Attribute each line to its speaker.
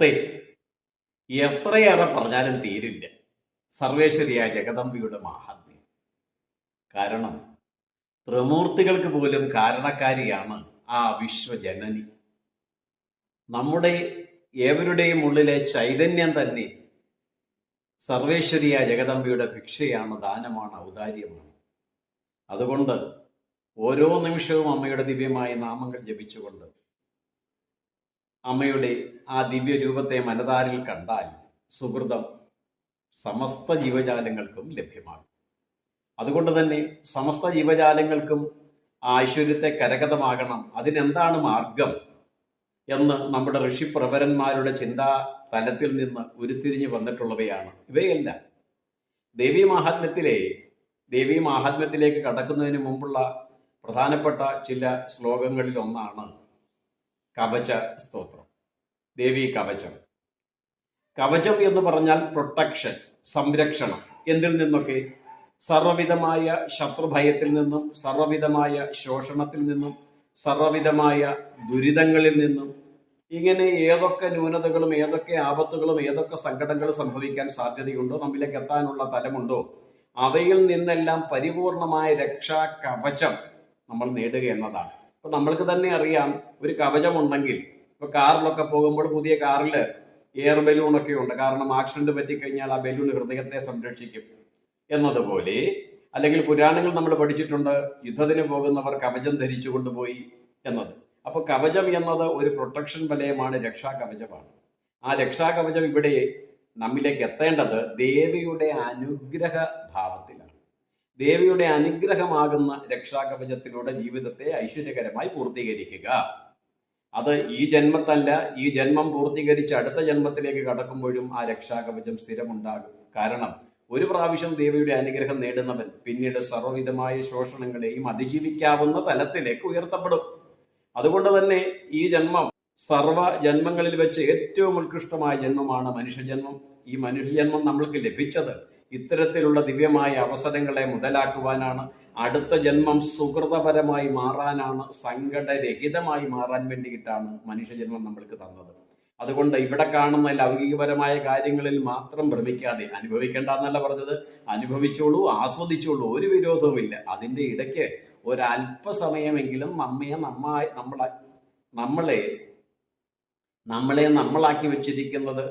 Speaker 1: നമസ്തേ എത്രയേറെ പറഞ്ഞാലും തീരില്ല. സർവേശ്വരിയായ ജഗദമ്പിയുടെ മഹാത്മ്യം. കാരണം ത്രിമൂർത്തികൾക്ക് പോലും കാരണക്കാരിയാണ് ആ വിശ്വജനനി. നമ്മുടെ ഏവരുടെയും ഉള്ളിലെ ചൈതന്യം തന്നെ സർവേശ്വരിയായ ജഗദമ്പിയുടെ ഭിക്ഷയാണ് ദാനമാണ് ഔദാര്യമാണ്. അതുകൊണ്ട് ഓരോ നിമിഷവും അമ്മയുടെ ദിവ്യമായ നാമങ്ങൾ ജപിച്ചുകൊണ്ട് അമ്മയുടെ ആ ദിവ്യരൂപത്തെ മനതാരിൽ കണ്ടാൽ സുഹൃതം സമസ്ത ജീവജാലങ്ങൾക്കും ലഭ്യമാകും. അതുകൊണ്ട് തന്നെ സമസ്ത ജീവജാലങ്ങൾക്കും ആ ഐശ്വര്യത്തെ കരഗതമാകണം. അതിനെന്താണ് മാർഗം എന്ന് നമ്മുടെ ഋഷിപ്രവരന്മാരുടെ ചിന്താ തലത്തിൽ നിന്ന് ഉരുത്തിരിഞ്ഞു വന്നിട്ടുള്ളവയാണ് ഇവയല്ല. ദേവീ മാഹാത്മ്യത്തിലെ ദേവീ മാഹാത്മ്യത്തിലേക്ക് കടക്കുന്നതിന് മുമ്പുള്ള പ്രധാനപ്പെട്ട ചില ശ്ലോകങ്ങളിൽ ഒന്നാണ് കവച സ്തോത്രം. ദേവി കവചം. കവചം എന്ന് പറഞ്ഞാൽ പ്രൊട്ടക്ഷൻ സംരക്ഷണം. എന്തിൽ നിന്നൊക്കെ? സർവവിധമായ ശത്രുഭയത്തിൽ നിന്നും സർവവിധമായ ശോഷണത്തിൽ നിന്നും സർവവിധമായ ദുരിതങ്ങളിൽ നിന്നും. ഇങ്ങനെ ഏതൊക്കെ ന്യൂനതകളും ഏതൊക്കെ ആപത്തുകളും ഏതൊക്കെ സങ്കടങ്ങളും സംഭവിക്കാൻ സാധ്യതയുണ്ടോ? നമ്മിലേക്ക് എത്താനുള്ള തലമുണ്ടോ? അവയിൽ നിന്നെല്ലാം പരിപൂർണമായ രക്ഷാ കവചം നമ്മൾ നേടുക എന്നതാണ്. ഇപ്പൊ നമ്മൾക്ക് തന്നെ അറിയാം ഒരു കവചമുണ്ടെങ്കിൽ ഇപ്പൊ കാറിലൊക്കെ പോകുമ്പോൾ പുതിയ കാറിൽ എയർ ബലൂൺ ഒക്കെ ഉണ്ട്. കാരണം ആക്സിഡന്റ് പറ്റിക്കഴിഞ്ഞാൽ ആ ബലൂൺ ഹൃദയത്തെ സംരക്ഷിക്കും എന്നതുപോലെ. അല്ലെങ്കിൽ പുരാണങ്ങൾ നമ്മൾ പഠിച്ചിട്ടുണ്ട് യുദ്ധത്തിന് പോകുന്നവർ കവചം ധരിച്ചു കൊണ്ടുപോയി എന്നത്. അപ്പൊ കവചം എന്നത് ഒരു പ്രൊട്ടക്ഷൻ വലയമാണ് രക്ഷാ കവചമാണ് ആ രക്ഷാ കവചം ഇവിടെ നമ്മിലേക്ക് എത്തേണ്ടത് ദേവിയുടെ അനുഗ്രഹ ഭാവത്തിലാണ്. ദേവിയുടെ അനുഗ്രഹമാകുന്ന രക്ഷാകവചത്തിലൂടെ ജീവിതത്തെ ഐശ്വര്യകരമായി പൂർത്തീകരിക്കുക. അത് ഈ ജന്മത്തല്ല ഈ ജന്മം പൂർത്തീകരിച്ച് അടുത്ത ജന്മത്തിലേക്ക് കടക്കുമ്പോഴും ആ രക്ഷാകവചം സ്ഥിരമുണ്ടാകും. കാരണം ഒരു പ്രാവശ്യം ദേവിയുടെ അനുഗ്രഹം നേടുന്നവൻ പിന്നീട് സർവവിധമായ ശോഷണങ്ങളെയും അതിജീവിക്കാവുന്ന തലത്തിലേക്ക് ഉയർത്തപ്പെടും. അതുകൊണ്ട് തന്നെ ഈ ജന്മം സർവ ജന്മങ്ങളിൽ വെച്ച് ഏറ്റവും ഉത്കൃഷ്ടമായ ജന്മമാണ് മനുഷ്യജന്മം. ഈ മനുഷ്യജന്മം നമ്മൾക്ക് ലഭിച്ചത് ഇത്തരത്തിലുള്ള ദിവ്യമായ അവസരങ്ങളെ മുതലാക്കുവാനാണ് അടുത്ത ജന്മം സുഹൃതപരമായി മാറാനാണ് സങ്കടരഹിതമായി മാറാൻ വേണ്ടിയിട്ടാണ് മനുഷ്യജന്മം നമ്മൾക്ക് തന്നത്. അതുകൊണ്ട് ഇവിടെ കാണുന്ന ലൗകികപരമായ കാര്യങ്ങളിൽ മാത്രം ഭ്രമിക്കാതെ അനുഭവിക്കേണ്ട എന്നല്ല പറഞ്ഞത്. അനുഭവിച്ചോളൂ ആസ്വദിച്ചോളൂ ഒരു വിരോധവുമില്ല. അതിന്റെ ഇടയ്ക്ക് ഒരല്പസമയമെങ്കിലും നമ്മയെ നമ്മ നമ്മളെ നമ്മളെ നമ്മളെ നമ്മളാക്കി വെച്ചിരിക്കുന്നത്